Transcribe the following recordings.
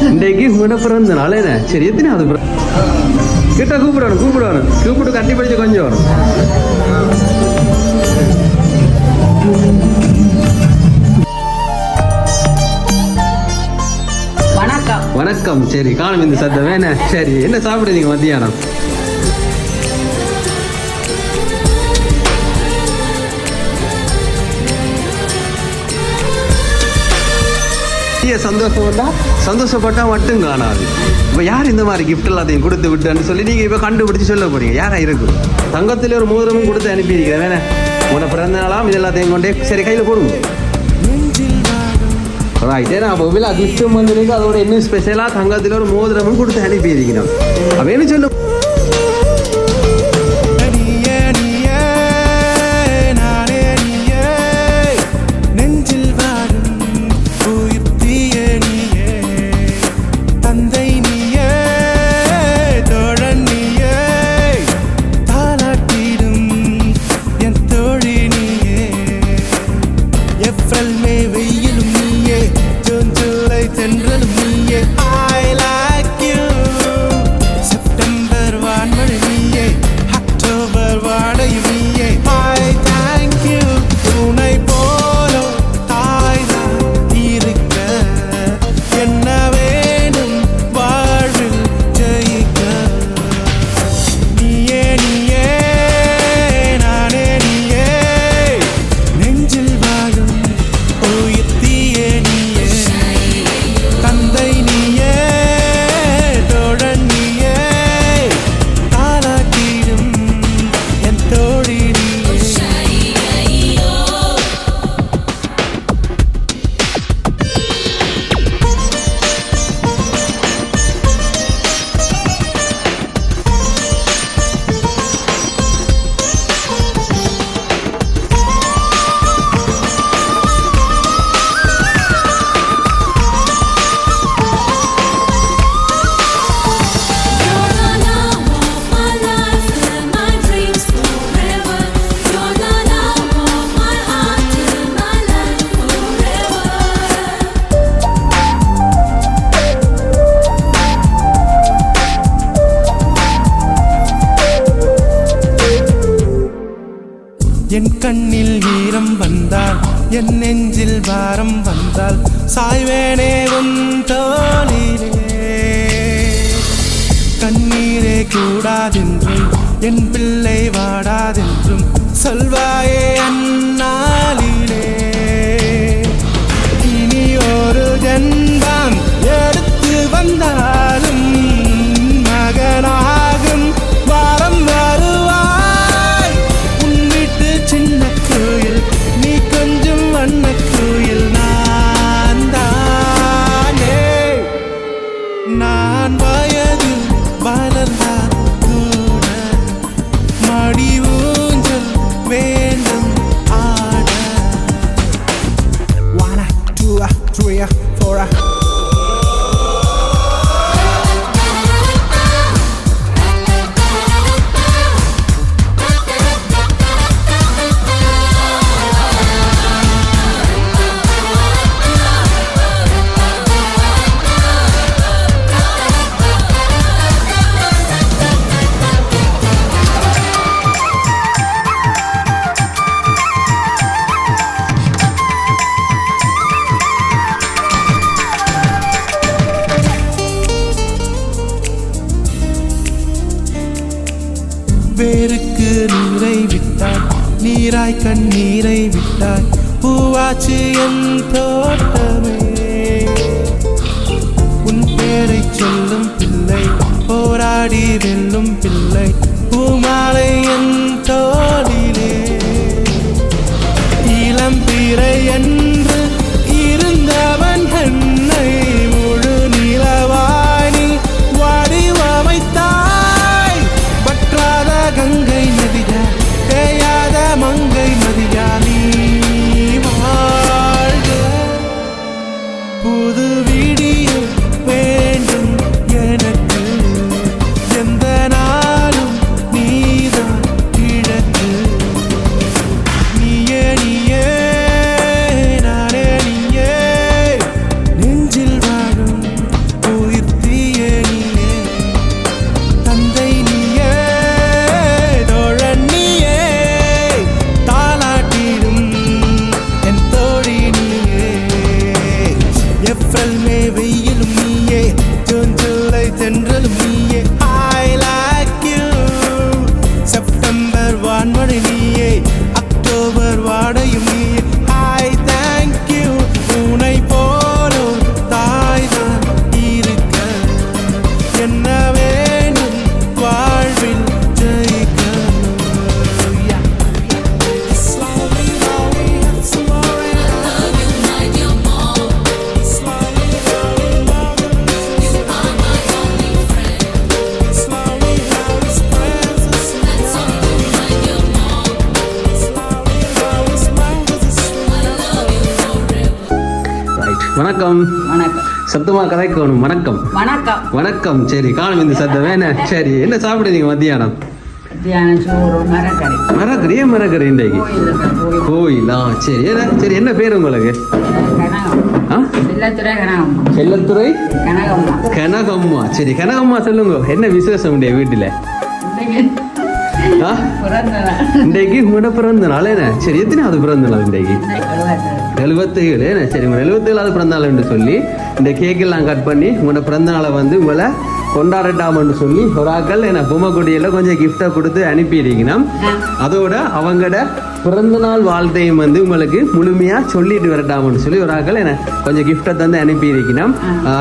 இன்றைக்கு உங்களோட பிறந்த நாள் என்ன? சரி எத்தனையாவது பிற- கிட்ட கூப்பிடணும் கூப்பிடணும். கூப்பிட்டு கட்டி படிச்சு கொஞ்சம். வரும் வணக்கம். வணக்கம். சரி காணும் இந்த சத்தம். வேணே சரி. என்ன சாப்பிடுறீங்க மத்தியானம்? பெரிய சந்தோஷப்பட்டா சந்தோஷப்பட்டா மட்டும் காணாது. இப்போ யார் இந்த மாதிரி கிஃப்ட் எல்லாத்தையும் கொடுத்து விட்டான்னு சொல்லி நீங்கள் இப்போ கண்டுபிடிச்சு சொல்ல போறீங்க. யாரா இருக்கும் தங்கத்தில் ஒரு மோதிரமும் கொடுத்து அனுப்பியிருக்கிறேன். வேணே. உன பிறந்த நாளாம் இது எல்லாத்தையும் கொண்டே சரி கையில் போடுங்க ரைட் ஏன்னா அப்போ விழா கிஃப்ட்டும் அதோட இன்னும் ஸ்பெஷலாக தங்கத்தில் ஒரு மோதிரமும் கொடுத்து அனுப்பியிருக்கிறோம். அப்படின்னு சொல்லும் கண்ணில் வீரம் வந்தால் என் நெஞ்சில் வாரம் வந்தால் சாய்வேனே உன் தோளிலே. கண்ணீரே கூடாதென்றும் என் பிள்ளை வாடாதென்றும் சொல்வாயே அந்நாளிலே three, four. பூவாச்சு என் தோட்டமே புது வணக்கம். வணக்கம். சத்தமா கதைக்கணும். வணக்கம். வணக்கம். வணக்கம். சரி காணும் இந்த சத்தம். வேணா. சரி என்ன சாப்பிடுறீங்க மத்தியானம்? மரக்கறி. ஏன் மரக்கறி இன்றைக்கு? கோயில்? சரி என்ன சரி என்ன பேர் உங்களுக்கு? செல்லத்துறை கனகம் செல்லத்துறை? கனகம்மா. கனகம்மா. சரி கனகம்மா சொல்லுங்க. என்ன விசேஷம் உடைய வீட்டுல? இன்றைக்கு உங்களோட பிறந்த நாள் என்ன? சரி எத்தனாவது பிறந்த நாள் இன்றைக்கு? எழுபத்தேழு. என்ன? சரி உங்க எழுபத்தேழாவது பிறந்த நாள் என்று சொல்லி இந்த கேக் எல்லாம் கட் பண்ணி உங்களோட பிறந்த நாளை வந்து உங்களை கொண்டாடட்டாமன்னு சொல்லி ஒரு ஆக்கள் என்ன பொம்மைக்குடியில் கொஞ்சம் கிஃப்டை கொடுத்து அனுப்பிடுறீங்கன்னா அதோட அவங்களோட பிறந்த நாள் வாழ்த்தையும் வந்து உங்களுக்கு முழுமையா சொல்லிட்டு வரட்டாமன்னு சொல்லி ஒரு ஆக்கள் என்ன கொஞ்சம் கிஃப்டை தந்து அனுப்பியிருக்கணும்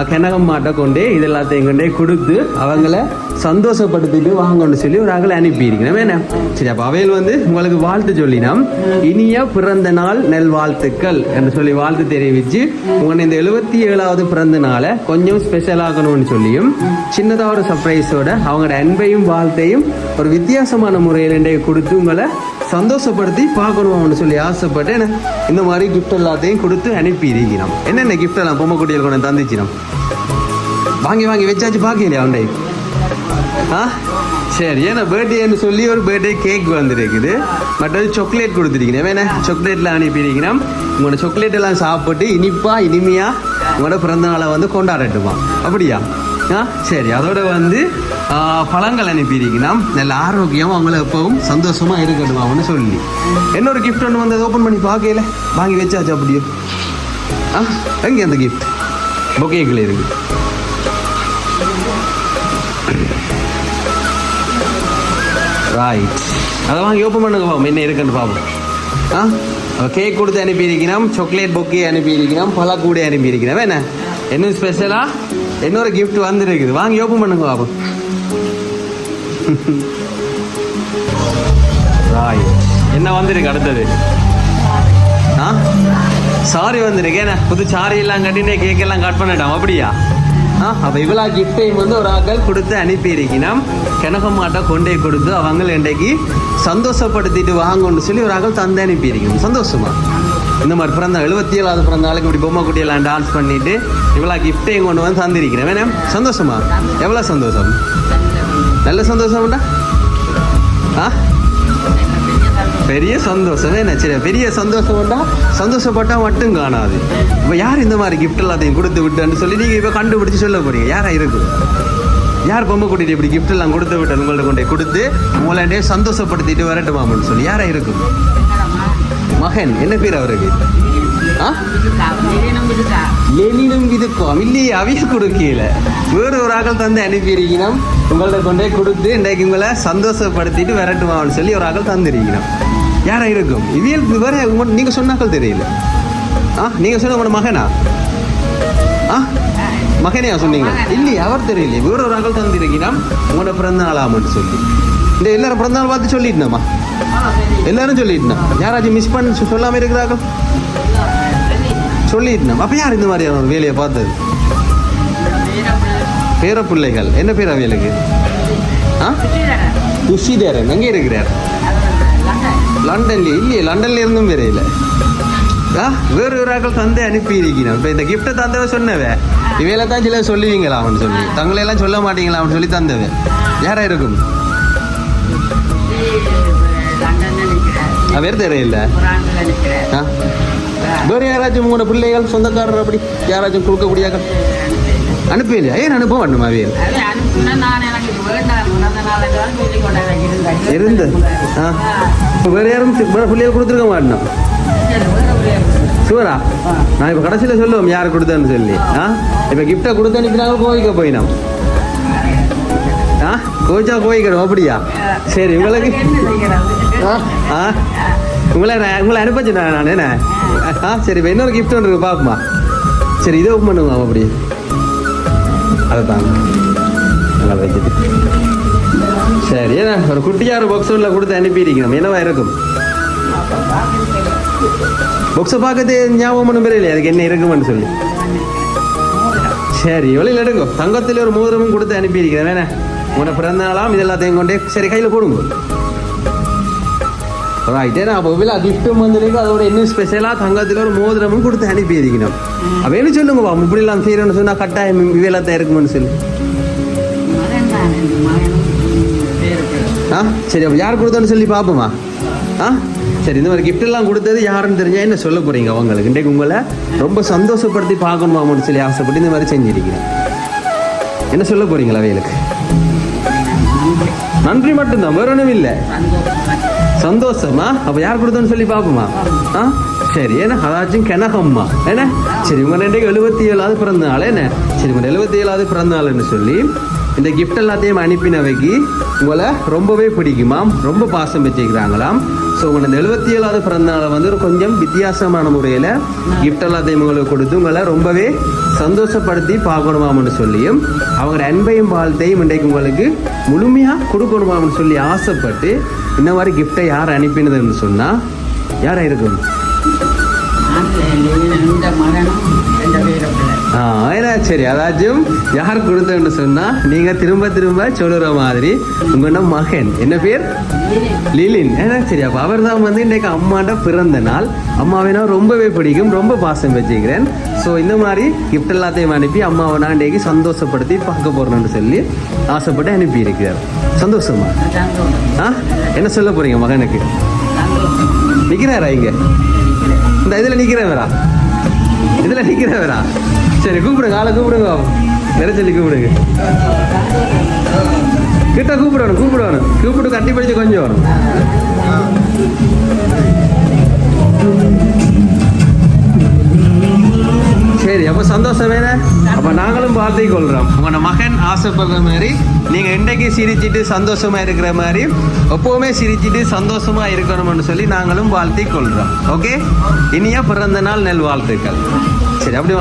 கிணகம் மாட்டை கொண்டே இது எல்லாத்தையும் கொண்டே கொடுத்து அவங்கள சந்தோஷப்படுத்திட்டு வாங்கன்னு சொல்லி ஒரு ஆக்களை அனுப்பியிருக்கணும் என்ன? சரி அப்போ அவையில் வந்து உங்களுக்கு வாழ்த்து சொல்லினோம். இனிய பிறந்த நாள் நெல் வாழ்த்துக்கள் என்று சொல்லி வாழ்த்து தெரிவித்து உங்களை இந்த எழுபத்தி ஏழாவது பிறந்த நாளை கொஞ்சம் ஸ்பெஷல் ஆகணும்னு சொல்லியும் சின்னதாக ஒரு சர்ப்ரைஸோட அவங்களோட அன்பையும் வாழ்த்தையும் ஒரு வித்தியாசமான முறையில் கொடுத்து உங்களை சந்தோஷப்படுத்தி பார்க்கணும்னு சொல்லி ஆசைப்பட்டு என்ன இந்த மாதிரி கிஃப்ட் எல்லாத்தையும் கொடுத்து அனுப்பி இருக்கிறோம். என்னென்ன கிஃப்ட் எல்லாம் பொம்மை குட்டிகள் கொண்டு தந்துச்சினோம்? வாங்கி வாங்கி வச்சாச்சு பார்க்கலையா உண்டை? ஆ? சரி ஏன்னா பர்த்டேன்னு சொல்லி ஒரு பர்த்டே கேக் வந்துருக்குது. மற்ற சாக்லேட் கொடுத்துருக்கிறேன் வேணா சாக்லேட்லாம் அனுப்பியிருக்கிறோம் உங்களோட சாக்லேட் எல்லாம் சாப்பிட்டு இனிப்பாக இனிமையாக உங்களோட பிறந்த நாளை வந்து கொண்டாடட்டுமா? அப்படியா? ஆ? சரி அதோட வந்து பழங்கள் அனுப்பியிருக்கிறோம் நல்ல ஆரோக்கியம் அவங்கள எப்பவும் சந்தோஷமாக இருக்கட்டுமான்னு சொல்லி. இன்னொரு கிஃப்ட் ஒன்று வந்து ஓப்பன் பண்ணி பார்க்கல வாங்கி வச்சாச்சு அப்படியே. ஆ எங்கே அந்த கிஃப்ட் பொக்கேக்கில் இருக்கு. ரைட் அதை வாங்கி ஓப்பன் பண்ணுங்க பாப்போம் என்ன இருக்குன்னு பார்ப்போம் ஆ கேக் கொடுத்து அனுப்பியிருக்கிறோம் சாக்லேட் பொக்கே அனுப்பியிருக்கிறோம் பழக்கூடை அனுப்பியிருக்கிறோம் என்ன? இன்னும் ஸ்பெஷலாக இன்னொரு கிஃப்ட் வந்துருக்குது. வாங்கி ஓப்பன் பண்ணுங்க பாப்போம் ராய் என்ன வந்திருக்கு அடுத்தது? ஆ? சாரி வந்திருக்கு. என்ன? புது சாரி எல்லாம் கட்டினே கேக் எல்லாம் கட் பண்ணிட்டோம். அப்படியா? ஆ? அப்போ இவ்வளோ கிஃப்டையும் வந்து ஒரு ஆக்கள் கொடுத்து அனுப்பியிருக்கணும். கிணக்கமாட்டை கொண்டே கொடுத்து அவங்கள இன்றைக்கு சந்தோஷப்படுத்திட்டு வாங்கன்னு சொல்லி ஒரு ஆக்கள் தந்து அனுப்பியிருக்கணும். சந்தோஷமா? இந்த மாதிரி பிறந்த எழுபத்தி ஏழாவது பிறந்த ஆளுக்கு இப்படி பொம்மை குட்டியெல்லாம் டான்ஸ் பண்ணிட்டு இவ்வளோ கிஃப்டையும் கொண்டு வந்து தந்திருக்கிறேன். வேணாம் சந்தோஷமா? எவ்வளோ சந்தோஷம்? நல்ல சந்தோஷம்டா ஆ? பெரிய சந்தோஷம் என்ன சரி பெரிய சந்தோஷம்டா சந்தோஷப்பட்டா மட்டும் காணாது. இப்போ யார் இந்த மாதிரி கிஃப்ட் எல்லாத்தையும் கொடுத்து விட்டேன்னு சொல்லி நீங்கள் இப்போ கண்டுபிடிச்சு சொல்ல போறீங்க. யாராக இருக்குது யார் பொம்மை கூட்டிட்டு இப்படி கிஃப்ட் எல்லாம் கொடுத்து விட்டு உங்கள்ட்ட கொண்டு கொடுத்து உங்களை சந்தோஷப்படுத்திட்டு வரட்டுமாமன்னு சொல்லி யாராக இருக்கும் மகன் என்ன பேர் அவருக்கு? ஆ? லெனினும் இதுக்கும் இல்லையே அவிய கொடுக்கல வேறு ஒரு ஆக்கள் தந்து அனுப்பியிருக்கணும் உங்கள்ட்ட கொண்டே கொடுத்து இன்றைக்கு உங்களை சந்தோஷப்படுத்திட்டு விரட்டுவான்னு சொல்லி ஒரு ஆக்கள் தந்திருக்கணும் யாரா இருக்கும்? இவியலுக்கு வேற உங்க- நீங்க சொன்னாக்கள் தெரியல. ஆ நீங்க சொன்ன உங்களோட மகனா? ஆ மகனையா சொன்னீங்க இல்லையே அவர் தெரியல. வேற ஒரு ஆக்கள் தந்திருக்கணும் உங்களோட பிறந்த நாளாமன்னு சொல்லி. இந்த எல்லாரும் பிறந்த நாள் பார்த்து சொல்லிட்டேனாமா எல்லாரும் சொல்லிட்டேன் யாராச்சும் மிஸ் பண்ணி சொ- சொல்லாம இருக்கிறார்கள்? சொல்லிட்டேன் அப்ப யார் இந்த மாதிரியான ஒரு வேலையை பார்த்தது? பேர பிள்ளைகள் என்ன பேர் அவையலுக்கு? ஆ? துஷிதரன் எங்கே இருக்கிறார்? லண்டன்லேயே இல்லையே லண்டன்ல இருந்தும் வேற இல்லை ஆ? வேறு ஒரு ஆக்கள் தந்தை அனுப்பி இருக்கிறோம் இப்போ இந்த கிஃப்ட்டை தந்தவ சொன்னவே. இவையில தான் சில சொல்லுவீங்களா அவன் சொல்லி? தங்களை எல்லாம் சொல்ல மாட்டீங்களா அவன் சொல்லி தந்தவன் யாரா இருக்கும்? அவர் தெரியல. ஆ? வேறு யாராச்சும் உங்களோட பிள்ளைகள் சொந்தக்காரர் அப்படி யாராச்சும் கொடுக்கக்கூடியாக்கள் அனுப்பலையா ஏன் அனுப்ப வேண்டுமா அவையல் இருந்து? ஆ. வேறு யாரும் வேறு பிள்ளைகள் கொடுத்துருக்க மாட்டோம் சுவரா? நான் இப்போ கடைசியில் சொல்லுவோம் யார் கொடுத்தேன்னு சொல்லி. ஆ? இப்போ கிஃப்டை கொடுத்து அனுப்பினாங்க கோவிக்க போயினோம். ஆ? கோவிச்சா கோவிக்கணும் அப்படியா? சரி உங்களுக்கு ஆ? உங்களை நான் உங்களை அனுப்பச்சு நான் என்ன? ஆ சரி இப்போ இன்னொரு கிஃப்ட் ஒன்று பார்ப்போமா சரி இதை ஓப்பன் பண்ணுங்க அப்படி. அதுதான் நல்லா சரி ஏன்னா ஒரு குட்டியார் பாக்ஸ் உள்ள கொடுத்து அனுப்பியிருக்கணும். என்னவா இருக்கும்? பாக்ஸை பார்க்கறது ஞாபகம் ஒன்றும் இல்லையா அதுக்கு என்ன இருக்குமென்னு சொல்லி. சரி வெளியில் எடுங்க. தங்கத்தில் ஒரு மோதிரமும் கொடுத்து அனுப்பியிருக்கிறேன். வேணே. உன பிறந்த நாளாம் இது எல்லாத்தையும் கொண்டே சரி கையில் போடுங்க. ரைட் ஏன்னா அப்போ விழா கிஃப்ட்டும் வந்திருக்கு. அதோட இன்னும் ஸ்பெஷலாக தங்கத்தில் ஒரு மோதிரமும் கொடுத்து அனுப்பி இருக்கணும் அப்போ என்ன சொல்லுங்கப்பா இப்படிலாம் செய்யணும்னு சொன்னால் கட்டாயம் விவேலத்தை இருக்குமென்னு சொல்லு. ஆ? சரி அப்போ யார் கொடுத்தான்னு சொல்லி பார்ப்போமா ஆ? சரி இந்த மாதிரி கிஃப்ட் எல்லாம் கொடுத்தது யாருன்னு தெரிஞ்சா என்ன சொல்ல போறீங்க அவங்களுக்கு? இன்றைக்கு உங்களை ரொம்ப சந்தோஷப்படுத்தி பார்க்கணுமான்னு சொல்லி ஆசைப்பட்டு இந்த மாதிரி செஞ்சிருக்கிறேன். என்ன சொல்ல போறீங்களா அவைகளுக்கு? நன்றி மட்டும்தான் வேற ஒன்றும் இல்லை. சந்தோஷமா? அப்ப யார் கொடுத்தோன்னு சொல்லி பாப்போமா ஆ? சரி ஏன்னா அதாச்சும் கனகம்மா. என்ன? சரி உங்க ரெண்டைக்கு எழுபத்தி ஏழாவது பிறந்த நாள் என்ன? சரி உங்க எழுபத்தி ஏழாவது பிறந்த நாள்னு சொல்லி இந்த கிஃப்ட் எல்லாத்தையும் அனுப்பினவைக்கு உங்களை ரொம்பவே பிடிக்குமாம். ரொம்ப பாசம் வச்சுக்கிறாங்களாம். ஸோ உங்களை இந்த எழுபத்தி ஏழாவது பிறந்த நாளை வந்து கொஞ்சம் வித்தியாசமான முறையில் கிஃப்ட் எல்லாத்தையும் உங்களுக்கு கொடுத்து உங்களை ரொம்பவே சந்தோஷப்படுத்தி பார்க்கணுமாம்னு சொல்லியும் அவங்க அன்பையும் வாழ்த்தையும் இன்றைக்கு உங்களுக்கு முழுமையாக கொடுக்கணுமாம்னு சொல்லி ஆசைப்பட்டு இந்த மாதிரி கிஃப்டை யார் அனுப்பினதுன்னு சொன்னால் யாராக இருக்கும் ஏன்னா சரி அதாச்சும் யார் கொடுத்தேன்னு சொன்னால் நீங்கள் திரும்ப திரும்ப சொல்லுற மாதிரி. உங்களோட மகன்? என்ன பேர்? லிலின். ஏன்னா சரி அப்போ அவர் தான் வந்து இன்றைக்கு அம்மாட்ட பிறந்த நாள். அம்மாவை நான் ரொம்பவே பிடிக்கும் ரொம்ப பாசம் வச்சுக்கிறேன். ஸோ இந்த மாதிரி கிஃப்ட் எல்லாத்தையும் அனுப்பி அம்மாவை நான் இன்றைக்கு சந்தோஷப்படுத்தி பார்க்க போகிறேன்னு சொல்லி ஆசைப்பட்டு அனுப்பி இருக்கிறார் சந்தோஷமா? ஆ? என்ன சொல்ல போகிறீங்க மகனுக்கு? நிற்கிறாரா இங்கே? இந்த இதில் நிற்கிறவரா இதில் நிற்கிறவரா சரி கூப்பிடுங்க ஆளை கூப்பிடுங்க வேற கூப்பிடுங்க. கிட்ட கூப்பிடணும் கூப்பிடணும். கூப்பிட்டு கட்டி படிச்சு கொஞ்சம் வரும். சரி அப்போ சந்தோஷம் வேணே அப்போ நாங்களும் வாழ்த்தை கொள்கிறோம் உங்களோட மகன் ஆசைப்படுற மாதிரி நீங்கள் இன்றைக்கு சிரிச்சிட்டு சந்தோஷமா இருக்கிற மாதிரி எப்போவுமே சிரிச்சிட்டு சந்தோஷமா இருக்கணும்னு சொல்லி நாங்களும் வாழ்த்தி கொள்கிறோம் ஓகே இனிய பிறந்த நாள் நெல் வாழ்த்துக்கள் சரி அப்படி